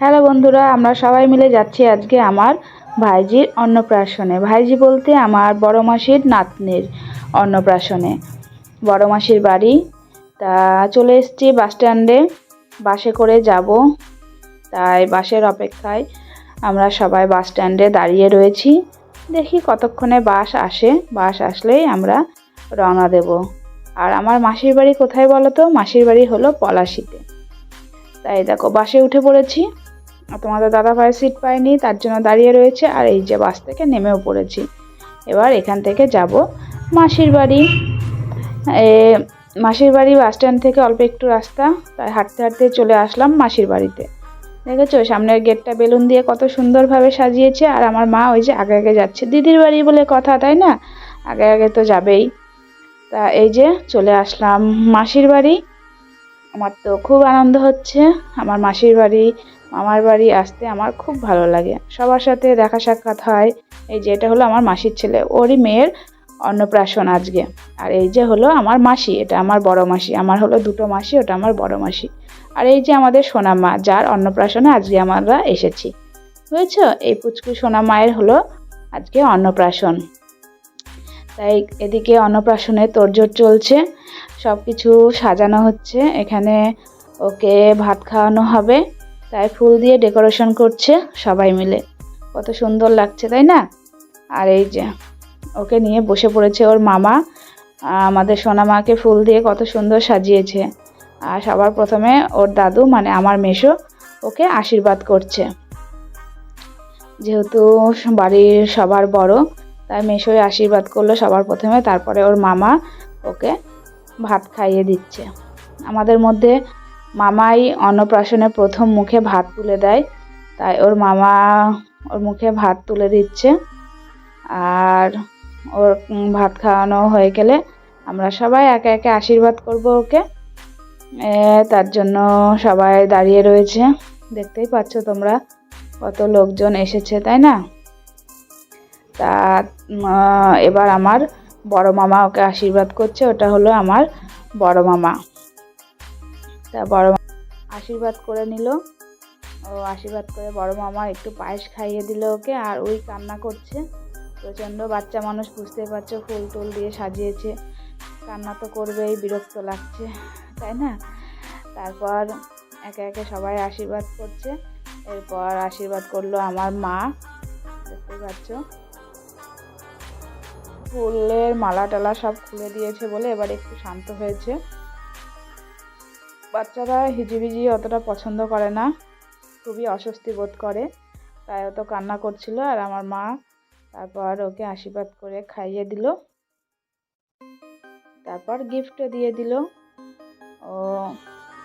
Hello বন্ধুরা, আমরা সবাই মিলে যাচ্ছি আজকে আমার ভাইজির অন্নপ্রাশনে। ভাইজি বলতে আমার বড় মাসির নাতনির অন্নপ্রাশনে। বড় মাসির বাড়ি। তা চলে এসেছি বাস স্ট্যান্ডে। বাসে করে যাব। তাই বাসের অপেক্ষায় আমরা সবাই বাস স্ট্যান্ডে দাঁড়িয়ে রয়েছি। দেখি কতক্ষণে বাস আসে। বাস আসলেই আমরা রওনা দেব। আর আমার মাসির বাড়ি কোথায় বলো তো? মাসির বাড়ি হলো পলাশিতে। তাই দেখো, বাসে উঠে পড়েছি। তোমাদের দাদা ভাই সিট পায়নি, তার জন্য দাঁড়িয়ে রয়েছে, আর এই যে বাস থেকে নেমেও পড়েছি। এবার এখান থেকে যাব মাসির বাড়ি। এ, মাসির বাড়ি বাস স্ট্যান্ড থেকে অল্প একটু রাস্তা, তাই হাঁটতে হাঁটতে চলে আসলাম মাসির বাড়িতে। দেখেছ, সামনের গেটটা বেলুন দিয়ে কত সুন্দরভাবে সাজিয়েছে, আর আমার মা ওই যে আগে আগে যাচ্ছে। দিদির বাড়ি বলে কথা, তাই না? আগে আগে তো যাবেই। তা এই যে চলে আসলাম মাসির বাড়ি। আমার তো খুব আনন্দ হচ্ছে। আমার মাসির বাড়ি, মামার বাড়ি আসতে আমার খুব ভালো লাগে। সবার সাথে দেখা সাক্ষাৎ হয়। এই যে এটা হলো আমার মাসির ছেলে। ওরই মেয়ের অন্নপ্রাশন আজকে। আর এই যে হলো আমার মাসি, এটা আমার বড় মাসি। আমার হলো দুটো মাসি, ওটা আমার বড় মাসি। আর এই যে আমাদের সোনা মা, যার অন্নপ্রাশনে আজকে আমরা এসেছি। বুঝেছ? এই পুচকু সোনা মায়ের হলো আজকে অন্নপ্রাশন। তাই এদিকে অন্নপ্রাশনে তোড়জোড় চলছে সব কিছু সাজানো হচ্ছে, এখানে ওকে ভাত খাওয়ানো হবে, তাই ফুল দিয়ে ডেকোরেশন করছে সবাই মিলে। কত সুন্দর লাগছে, তাই না? আর এই যে, ওকে নিয়ে বসে পড়েছে ওর মামা আমাদের সোনা মাকে ফুল দিয়ে কত সুন্দর সাজিয়েছে। আর সবার প্রথমে ওর দাদু মানে আমার মেশো ওকে আশীর্বাদ করছে। যেহেতু বাড়ির সবার বড় তাই মেশোই আশীর্বাদ করল সবার প্রথমে। তারপরে ওর মামা ওকে ভাত খাইয়ে দিচ্ছে। আমাদের মধ্যে মামাই অন্নপ্রাশনে প্রথম মুখে ভাত তুলে দেয়। তাই ওর মামা ওর মুখে ভাত তুলে দিচ্ছে। আর ওর ভাত খাওয়ানো হয়ে গেলে আমরা সবাই একে একে আশীর্বাদ করব ওকে। তার জন্য সবাই দাঁড়িয়ে রয়েছে। দেখতেই পাচ্ছ তোমরা কত লোকজন এসেছে, তাই না? তা এবার আমার বড় মামা ওকে আশীর্বাদ করছে, ওটা হলো আমার বড় মামা। তা বড় আশীর্বাদ করে নিল। ও আশীর্বাদ করে বড় মামা একটু পায়েস খাইয়ে দিল ওকে, আর ওই কান্না করছে। প্রচণ্ড বাচ্চা মানুষ বুঝতে পারছ, ফুল টুল দিয়ে সাজিয়েছে। কান্না তো করবেই, বিরক্ত লাগছে, তাই না? তারপর একে একে সবাই আশীর্বাদ করছে। এরপর আশীর্বাদ করল আমার মা দেখতেই পাচ্ছ? ফুলের মালা টালা সব খুলে দিয়েছে বলে এবার একটু শান্ত হয়েছে। বাচ্চারা হিজিবিজি অতটা পছন্দ করে না, খুবই অস্বস্তি বোধ করে। তাই অত কান্না করছিল আর আমার মা তারপর ওকে আশীর্বাদ করে খাইয়ে দিল। তারপর গিফটও দিয়ে দিল। ও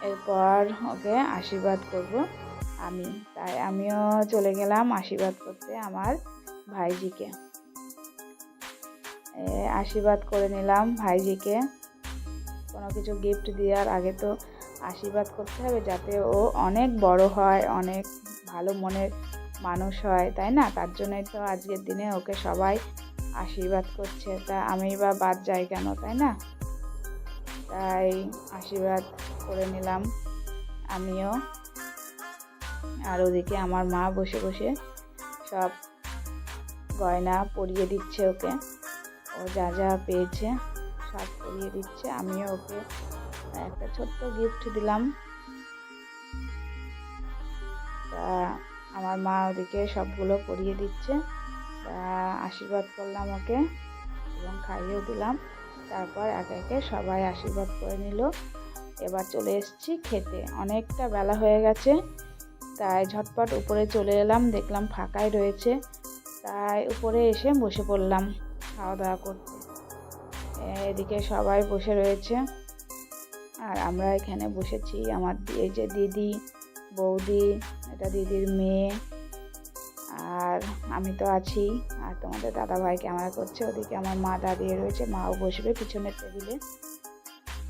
এরপর ওকে আশীর্বাদ করব আমি। তাই আমিও চলে গেলাম আশীর্বাদ করতে আমার ভাইজিকে। আশীর্বাদ করে নিলাম ভাইজিকে। কোনো কিছু গিফট দেওয়ার আগে তো আশীর্বাদ করতে হবে যাতে ও অনেক বড় হয়, অনেক ভালো মনের মানুষ হয়, তাই না? তার জন্যই তো আজকের দিনে ওকে সবাই আশীর্বাদ করছে। তা আমি বা বাদ যাই কেন, তাই না? তাই আশীর্বাদ করে নিলাম আমিও। আর ওদিকে আমার মা বসে বসে সব গয়না পরিয়ে দিচ্ছে ওকে। ও যা যা পেয়েছে, সব করিয়ে দিচ্ছে। আমিও ওকে একটা ছোট্ট গিফট দিলাম। তা আমার মা ওদিকে সবগুলো পরিয়ে দিচ্ছে। তা আশীর্বাদ করলাম ওকে এবং খাইয়েও দিলাম। তারপর একে একে সবাই আশীর্বাদ করে নিল। এবার চলে এসেছি খেতে। অনেকটা বেলা হয়ে গেছে, তাই ঝটপট উপরে চলে এলাম। দেখলাম ফাঁকাই রয়েছে, তাই উপরে এসে বসে পড়লাম। খাওয়া দাওয়া করতে এদিকে সবাই বসে রয়েছে। আর আমরা এখানে বসেছি আমার এই যে দিদি, বৌদি, এটা দিদির মেয়ে, আর আমি তো আছি। আর তোমাদের দাদা ভাই ক্যামেরা করছে, ওদিকে আমার মা দাঁড়িয়ে রয়েছে, মাও বসবে পিছনের টেবিলে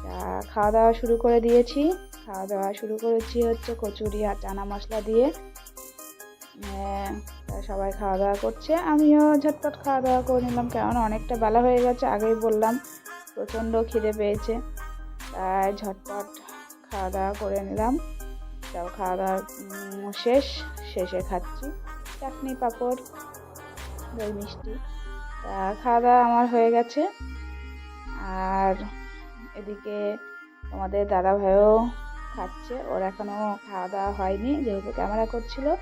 তা খাওয়া দাওয়া শুরু করে দিয়েছি। খাওয়া দাওয়া শুরু করেছি হচ্ছে কচুরি আর চানা মশলা দিয়ে। সবাই খাওয়া দাওয়া করছে। আমিও ঝটপট খাওয়া দাওয়া করে নিলাম, কেননা অনেকটা বেলা হয়ে গেছে, আগেই বললাম, প্রচণ্ড খিদে পেয়েছে। তাই ঝটপট খাওয়া দাওয়া করে নিলাম। তাও খাওয়া দাওয়া শেষ, শেষে খাচ্ছি। চাটনি, পাঁপড়, দই, মিষ্টি। তা খাওয়া দাওয়া আমার হয়ে গেছে। আর এদিকে তোমাদের দাদা ভাইও খাচ্ছে, ওর এখনও খাওয়া দাওয়া হয়নি, যেহেতু ক্যামেরা করছিল।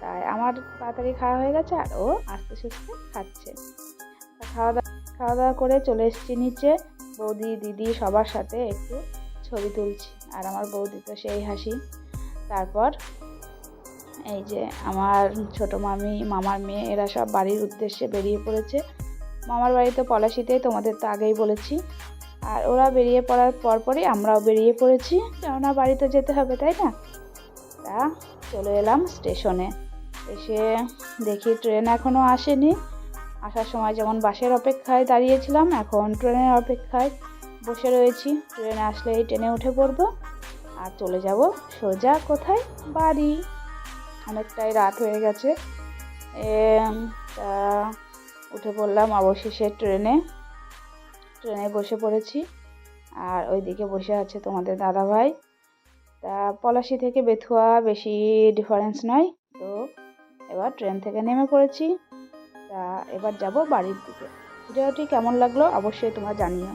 তাই আমার তাড়াতাড়ি খাওয়া হয়ে গেছে আর ও আস্তে সুস্তে খাচ্ছে। তা খাওয়া দাওয়া খাওয়া দাওয়া করে চলে এসেছি নিচে। বৌদি, দিদি সবার সাথে একটু ছবি তুলছি। আর আমার বৌদি তো সেই হাসি। তারপর এই যে আমার ছোট মামি, মামার মেয়ে, এরা সব বাড়ির উদ্দেশ্যে বেরিয়ে পড়েছে। মামার বাড়িতে পলাশিতেই, তোমাদের তো আগেই বলেছি। আর ওরা বেরিয়ে পড়ার পরপরই আমরাও বেরিয়ে পড়েছি। কেননা বাড়িতে যেতে হবে, তাই না? তা চলে এলাম স্টেশনে। এসে দেখি ট্রেন এখনও আসেনি। আসার সময় যেমন বাসের অপেক্ষায় দাঁড়িয়েছিলাম, এখন ট্রেনের অপেক্ষায় বসে রয়েছি। ট্রেন আসলে এই ট্রেনে উঠে পড়ব আর চলে যাব সোজা কোথায়? বাড়ি। অনেকটাই রাত হয়ে গেছে। তা উঠে পড়লাম অবশেষে ট্রেনে। ট্রেনে বসে পড়েছি আর ওইদিকে বসে আছে তোমাদের দাদা ভাই তা পলাশি থেকে বেথুয়া বেশি ডিফারেন্স নয়। তো এবার ট্রেন থেকে নেমে পড়েছি। তা এবার যাব বাড়ির দিকে। ভিডিওটি কেমন লাগল অবশ্যই তোমরা জানিও।